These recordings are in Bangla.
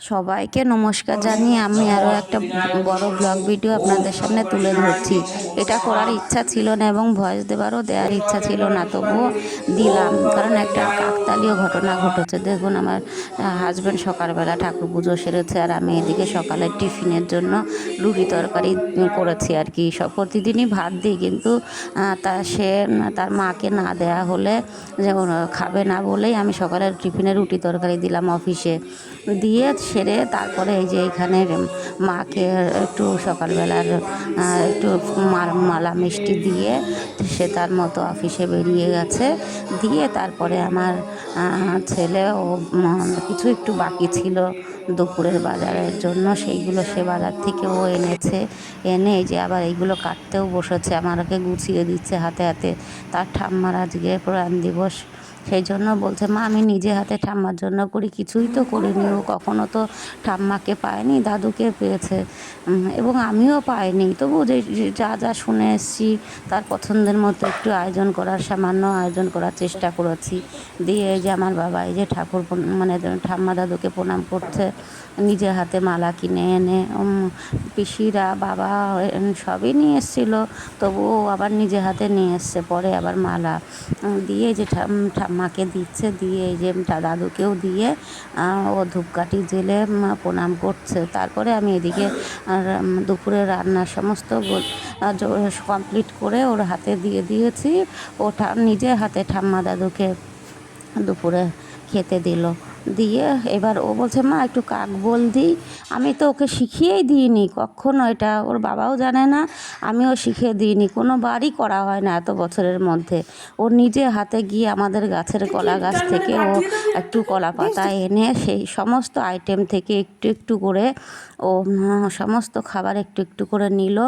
সবাইকে নমস্কার জানিয়ে আমি আরও একটা বড় ব্লগ ভিডিও আপনাদের সামনে তুলে ধরছি। এটা করার ইচ্ছা ছিল না এবং ভয়েস দেওয়ারও দেওয়ার ইচ্ছা ছিল না, তবুও দিলাম। কারণ একটা কাকতালীয় ঘটনা ঘটেছে। দেখুন, আমার হাজব্যান্ড সকালবেলা ঠাকুর পুজো সেরেছে আর আমি এদিকে সকালে টিফিনের জন্য রুটি তরকারি করেছি আর কি। সব প্রতিদিনই ভাত দিই কিন্তু তা সে, তার মাকে না দেয়া হলে যে ওরা খাবে না বলেই আমি সকালে টিফিনে রুটি তরকারি দিলাম অফিসে। দিয়ে সেরে তারপরে এই যে এখানে মাকে একটু সকালবেলার একটু মালা মিষ্টি দিয়ে সে তার মতো অফিসে বেরিয়ে গেছে। দিয়ে তারপরে আমার ছেলে ও কিছু একটু বাকি ছিল। দুপুরের বাজারের জন্য সেইগুলো সে বাজার থেকেও এনেছে। এনে যে আবার এইগুলো কাটতেও বসেছে আমাকে গুছিয়ে দিচ্ছে হাতে হাতে। তার ঠাম্মার আজকে প্রাণ দিবস। সেই জন্য বলছে, মা, আমি নিজে হাতে ঠাম্মার জন্য করি। কিছুই তো করিনি। ও কখনো তো ঠাম্মাকে পায়নি, দাদুকে পেয়েছে। এবং আমিও পাইনি। তবু যে যে, যা শুনে এসেছি, তার পছন্দের মতো একটু আয়োজন করার, সামান্য আয়োজন করার চেষ্টা করেছি। দিয়ে যে আমার বাবা, এই যে ঠাকুর মানে ঠাম্মা দাদুকে প্রণাম করছে। নিজে হাতে মালা কিনে এনে পিসিরা, বাবা সবই নিয়ে এসেছিল। তবুও আবার নিজে হাতে নিয়ে এসছে, পরে আবার মালা দিয়ে যে ঠাম- ঠাম্মাকে দিচ্ছে, দিয়ে যে দাদুকেও দিয়ে ও ধূপকাঠি জেলে প্রণাম করছে। তারপরে আমি এদিকে দুপুরে রান্নার সমস্ত কমপ্লিট করে ওর হাতে দিয়ে দিয়েছি। ও নিজে হাতে ঠাম্মা দাদুকে দুপুরে খেতে দিল। দিয়ে এবার ও বলছে মা একটু কাক বল দিই। আমি তো ওকে শিখিয়েই দিইনি কখনো এটা ওর বাবাও জানে না আমিও শিখিয়ে দিইনি। কোনো বারই করা হয় না এত বছরের মধ্যে। ও নিজে হাতে গিয়ে আমাদের গাছের কলা গাছ থেকে ও একটু কলা পাতা এনে সেই সমস্ত আইটেম থেকে একটু একটু করে ও সমস্ত খাবার একটু একটু করে নিল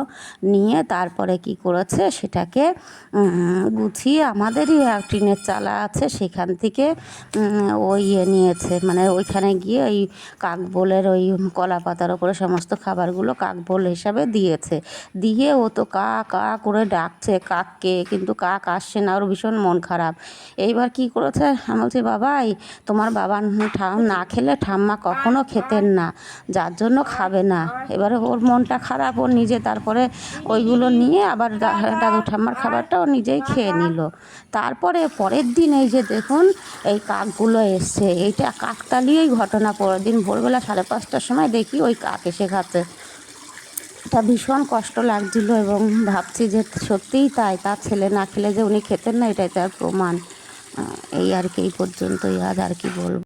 নিয়ে তারপরে কি করেছে সেটাকে গুছিয়ে আমাদেরই টিনের চালা আছে সেখান থেকে ও ইয়ে নিয়েছে। মানে ওইখানে গিয়ে ওই কাকবোলের ওই কলা পাতার ওপরে সমস্ত খাবারগুলো কাকবোল হিসাবে দিয়েছে। দিয়ে ও তো কা কা করে ডাকছে, কাককে, কিন্তু কাক আসছে না, ওর ভীষণ মন খারাপ। এইবার কি করেছে? আমি বলছি, বাবাই, তোমার বাবা না খেলে ঠাম্মা কখনো খেতেন না, যার জন্য খাবে না। এবারে ওর মনটা খারাপ, ও নিজে তারপরে ওইগুলো নিয়ে আবার দাদু ঠাম্মার খাবারটা ও নিজেই খেয়ে নিল। তারপরে পরের দিন এই যে দেখুন, এই কাকগুলো এসছে, এইটা কাকতালিয়েই ঘটনা পরের দিন ভোরবেলা সাড়ে পাঁচটার সময় দেখি ওই কাক এসে খাচ্ছে। এটা ভীষণ কষ্ট লাগছিল এবং ভাবছি যে সত্যিই তাই, তার ছেলে না খেলে যে উনি খেতেন না, এটাই তার প্রমাণ। এই আর কি, এই পর্যন্তই আজ আর কি বলব।